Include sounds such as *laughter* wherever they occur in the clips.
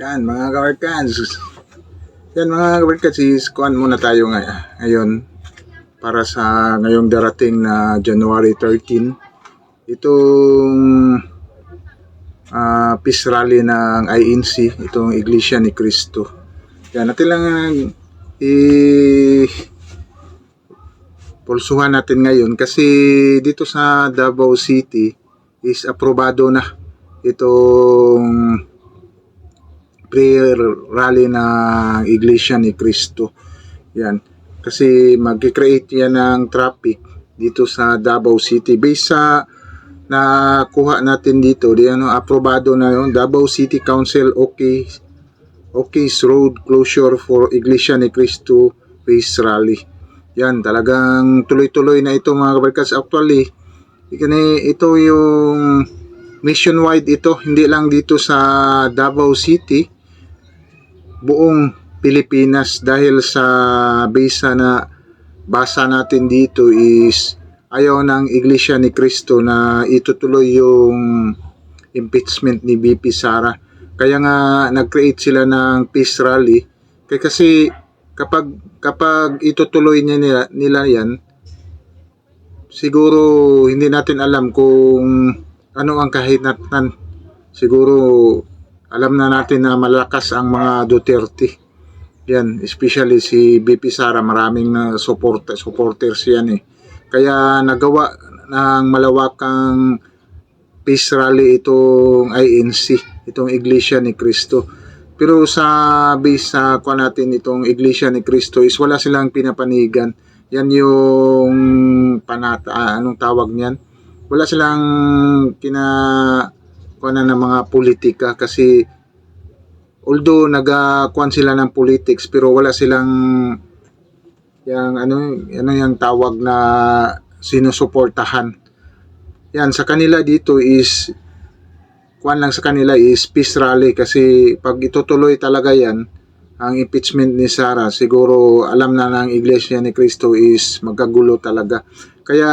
Yan, mga kabarkads. Yan, mga kabarkads, is kuhan muna tayo ngay- ngayon para sa ngayong darating na January 13. Itong ah, peace rally ng INC, itong Iglesia ni Cristo. Yan, natin lang i pulsuhan natin ngayon kasi dito sa Davao City is aprobado na itong prayer rally ng Iglesia ni Cristo. Yan. Kasi mag-create yan ng traffic dito sa Davao City. Based sa nakuha natin dito, di ano, aprobado na yun. Davao City Council, okay, okay road closure for Iglesia ni Cristo Peace Rally. Yan, talagang tuloy-tuloy na ito mga kabarkas. Actually, ito yung nationwide ito, hindi lang dito sa Davao City, buong Pilipinas dahil sa basa na basa natin dito is ayaw ng Iglesia ni Cristo na itutuloy yung impeachment ni BP Sara. Kaya nga nag-create sila ng peace rally. Kaya kasi kapag kapag itutuloy niya nila, nila yan, siguro hindi natin alam kung ano ang kahinatnan. Siguro alam na natin na malakas ang mga Duterte. Yan, especially si BP Sara, maraming na support, supporters yan eh. Kaya nagawa ng malawakang peace rally itong INC, itong Iglesia ni Cristo. Pero sa base sa kuha natin itong Iglesia ni Cristo is wala silang pinapanigan. Yan yung panata, anong tawag niyan? Wala silang kina kuha na ng mga politika kasi although nagakuan sila ng politics pero wala silang yang ano ano yung tawag na sinusuportahan. Yan sa kanila dito is kuan lang sa kanila is peace rally kasi pag itutuloy talaga yan ang impeachment ni Sara siguro alam na ng Iglesia ni Cristo is magkagulo talaga. Kaya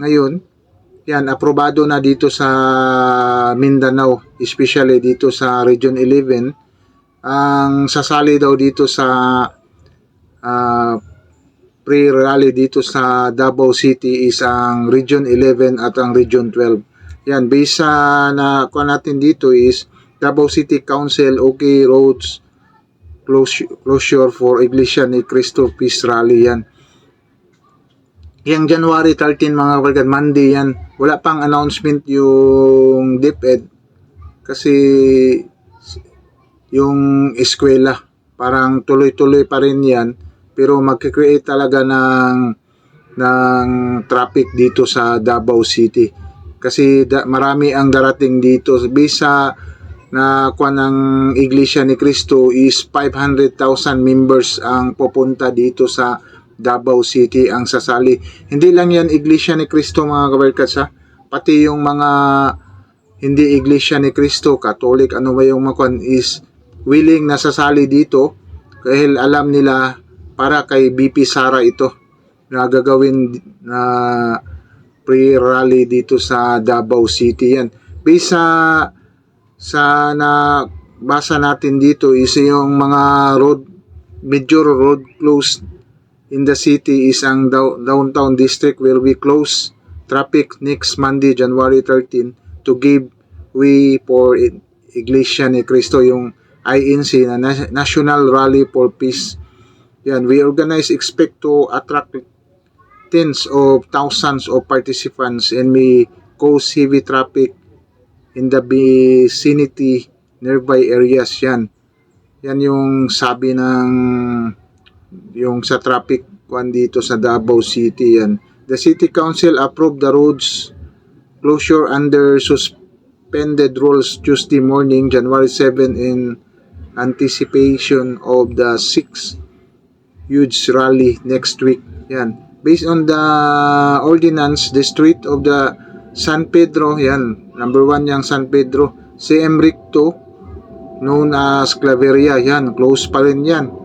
ngayon yan aprobado na dito sa Mindanao especially dito sa Region 11 ang sasali daw dito sa ah, pre-rally dito sa Davao City is ang Region 11 at ang Region 12. Yan, based sa na kuha natin dito is Davao City Council, okay roads, closure, closure for Iglesia ni Cristo Peace Rally yan. Yang January 13 mga kapatid, Monday yan. Wala pang announcement yung DepEd kasi yung eskwela parang tuloy-tuloy pa rin yan. Pero magkikreate talaga ng ng traffic dito sa Davao City. Kasi da, marami ang darating dito. Bisa na kuan ng Iglesia ni Cristo is 500,000 members ang pupunta dito sa Davao City ang sasali. Hindi lang yan Iglesia ni Cristo mga kabarkas ha. Pati yung mga hindi Iglesia ni Cristo, Catholic, ano ba yung mga is willing na sasali dito dahil alam nila para kay BP Sara ito na gagawin na pre-rally dito sa Davao City yan. Based sa sa na basa natin dito is yung mga road major road closed in the city is ang dow- downtown district will be closed traffic next Monday January 13 to give way for Iglesia ni Cristo yung INC na National Rally for Peace yan we organize expect to attract tens of thousands of participants and may cause heavy traffic in the vicinity nearby areas yan. Yan yung sabi ng yung sa traffic kwan dito sa Davao City yan. The City Council approved the roads closure under suspended rules Tuesday morning, January 7 in anticipation of the 6th huge rally next week. Yan. Based on the ordinance, the street of the San Pedro, yan, number one yung San Pedro, CM Ricto, known as Claveria, yan, close pa rin yan.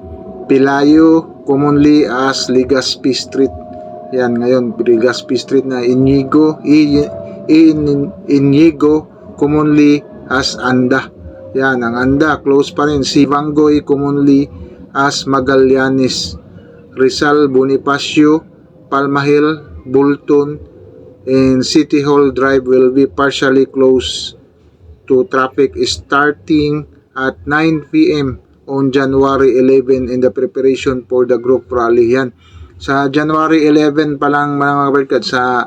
Pilayo, commonly as Legazpi Street. Yan, ngayon, Legazpi Street na Inigo, I, in, Inigo, commonly as Anda. Yan, ang Anda, close pa rin. Sivangoy, commonly as Magallanes. Rizal, Bonifacio, Palma Hill, Bulton, and City Hall Drive will be partially closed to traffic starting at 9 p.m. on January 11 in the preparation for the group rally. Yan. Sa January 11 pa lang mga kabarkad, sa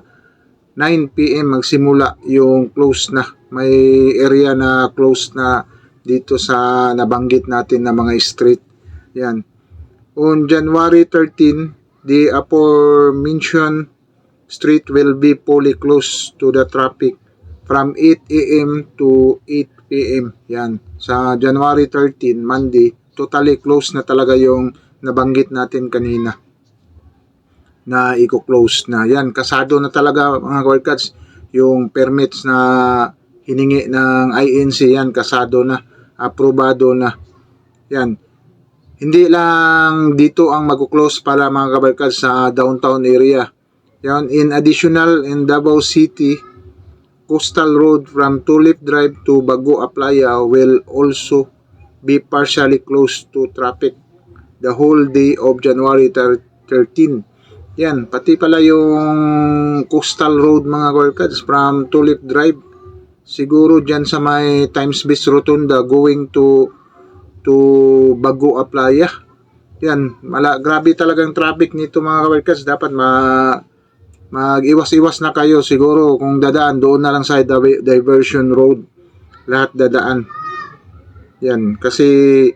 9 p.m. magsimula yung close na. May area na close na dito sa nabanggit natin na mga street. Yan. On January 13, the aforementioned street will be fully closed to the traffic from 8 a.m. to 8 p.m. Yan. Sa January 13, Monday, totally closed na talaga yung nabanggit natin kanina na i-close na. Yan, kasado na talaga mga workers yung permits na hiningi ng INC yan, kasado na, aprobado na. Yan. Hindi lang dito ang mag-close pala mga kabarkad sa downtown area. Yan, in additional in Davao City, Coastal Road from Tulip Drive to Bago Aplaya will also be partially closed to traffic the whole day of January 13. Yan, pati pala yung Coastal Road mga workers from Tulip Drive. Siguro dyan sa may Times Beach Rotunda going to to Bago Aplaya. Yan, mala, grabe talagang traffic nito mga workers. Dapat ma mag-iwas-iwas na kayo siguro kung dadaan. Doon na lang sa div- diversion road. Lahat dadaan. Yan. Kasi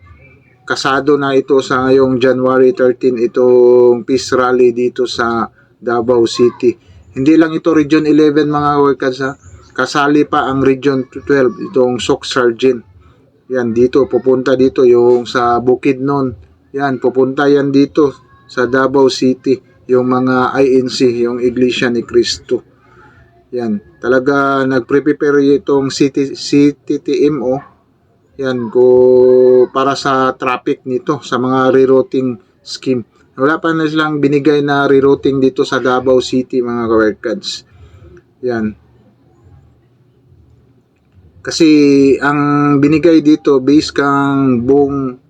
kasado na ito sa ngayong January 13 itong peace rally dito sa Davao City. Hindi lang ito region 11 mga workers ha. Kasali pa ang region 12 itong SOC Sergeant yan dito pupunta dito yung sa Bukidnon yan pupunta yan dito sa Davao City yung mga INC, yung Iglesia ni Cristo. Yan, talaga nagpre-prepare itong city, CTTMO yan ko para sa traffic nito sa mga rerouting scheme. Wala pa na silang binigay na rerouting dito sa Davao City mga kawerkads. Yan. Kasi ang binigay dito based kang buong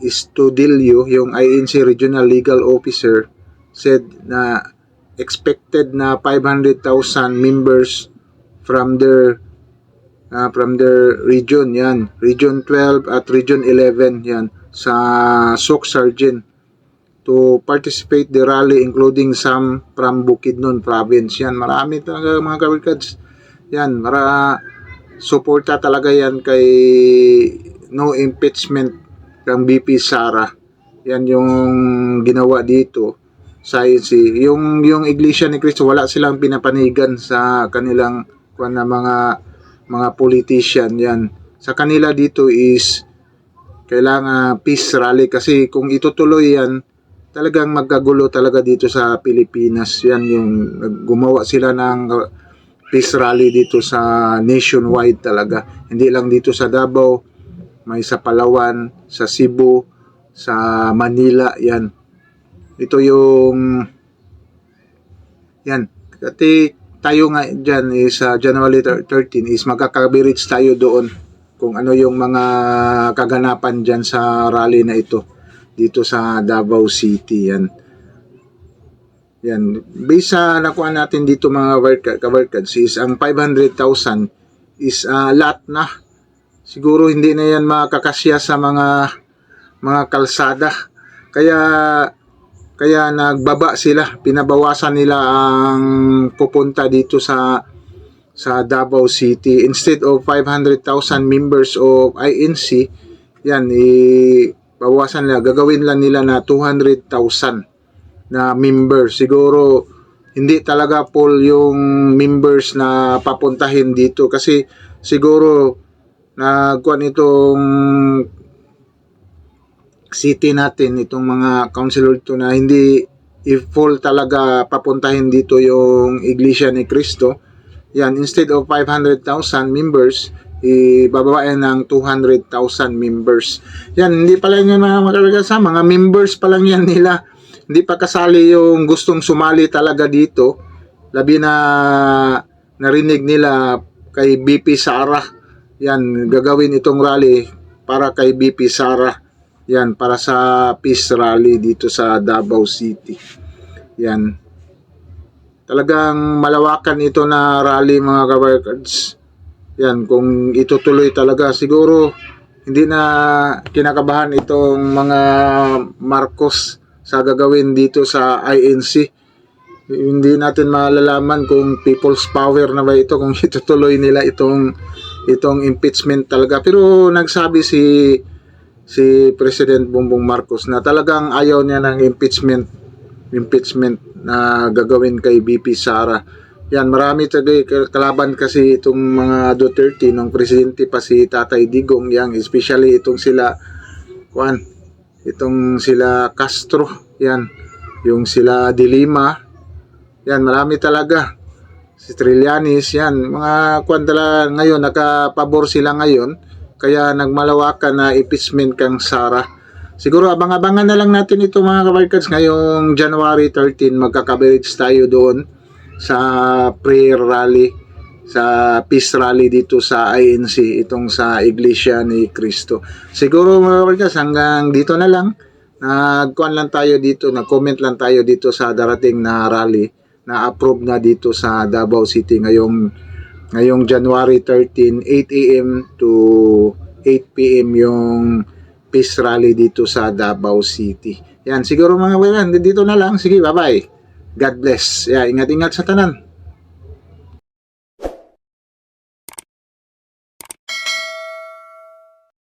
Istudillo, yung INC Regional Legal Officer, said na expected na 500,000 members from their uh, from their region yan. Region 12 at region 11 yan sa SOC Sergeant to participate the rally including some from Bukidnon province yan. Marami talaga mga kabarkads yan. Mara suporta talaga yan kay no impeachment ng BP Sara. Yan yung ginawa dito sa INC. Yung yung Iglesia ni Cristo wala silang pinapanigan sa kanilang kuan na mga mga politician yan. Sa kanila dito is kailangan peace rally kasi kung itutuloy yan talagang magkagulo talaga dito sa Pilipinas. Yan yung gumawa sila ng peace rally dito sa nationwide talaga. Hindi lang dito sa Davao, may sa Palawan, sa Cebu, sa Manila, yan ito yung yan. Kasi tayo nga dyan is uh, January 13 is magkakabirits tayo doon kung ano yung mga kaganapan dyan sa rally na ito dito sa Davao City yan. Yan. Based sa nakuha natin dito mga kabarkads is ang 500,000 is uh, lot na. Siguro hindi na yan makakasya sa mga mga kalsada. Kaya kaya nagbaba sila, pinabawasan nila ang pupunta dito sa sa Davao City. Instead of 500,000 members of INC, yan, ibawasan nila, gagawin lang nila na 200,000 na members. Siguro, hindi talaga full yung members na papuntahin dito kasi siguro nagkuan itong city natin, itong mga councilor to na hindi i-full talaga papuntahin dito yung Iglesia ni Cristo. Yan, instead of 500,000 members, ibabawain ng 200,000 members. Yan, hindi pa lang yan mga sa mga members pa lang yan nila. Hindi pa kasali yung gustong sumali talaga dito. Labi na narinig nila kay BP Sara Yan, gagawin itong rally para kay BP Sara. Yan, para sa peace rally dito sa Davao City. Yan. Talagang malawakan ito na rally mga kabarkads. Yan, kung itutuloy talaga, siguro hindi na kinakabahan itong mga Marcos sa gagawin dito sa INC. Hindi natin malalaman kung people's power na ba ito, kung *laughs* itutuloy nila itong itong impeachment talaga. Pero nagsabi si si President Bongbong Marcos na talagang ayaw niya ng impeachment impeachment na gagawin kay BP Sara. Yan, marami talaga kalaban kasi itong mga Duterte nung presidente pa si Tatay Digong. Yang especially itong sila kuan itong sila Castro. Yan yung sila Dilima yan marami talaga. Si Trillanes yan mga kuan ngayon nakapabor sila ngayon kaya nagmalawakan na impeachment kang Sara siguro abang-abangan na lang natin ito mga kabarkads ngayong January 13 magkakabarage tayo doon sa prayer rally sa peace rally dito sa INC itong sa Iglesia ni Cristo. Siguro mga kabarkas hanggang dito na lang. Nagkuan lang tayo dito, nag-comment lang tayo dito sa darating na rally na approve na dito sa Davao City ngayong ngayong January 13 8 AM to 8 PM yung peace rally dito sa Davao City. Yan, siguro mga kabarkas, dito na lang. Sige, bye-bye. God bless. Yeah, ingat-ingat sa tanan.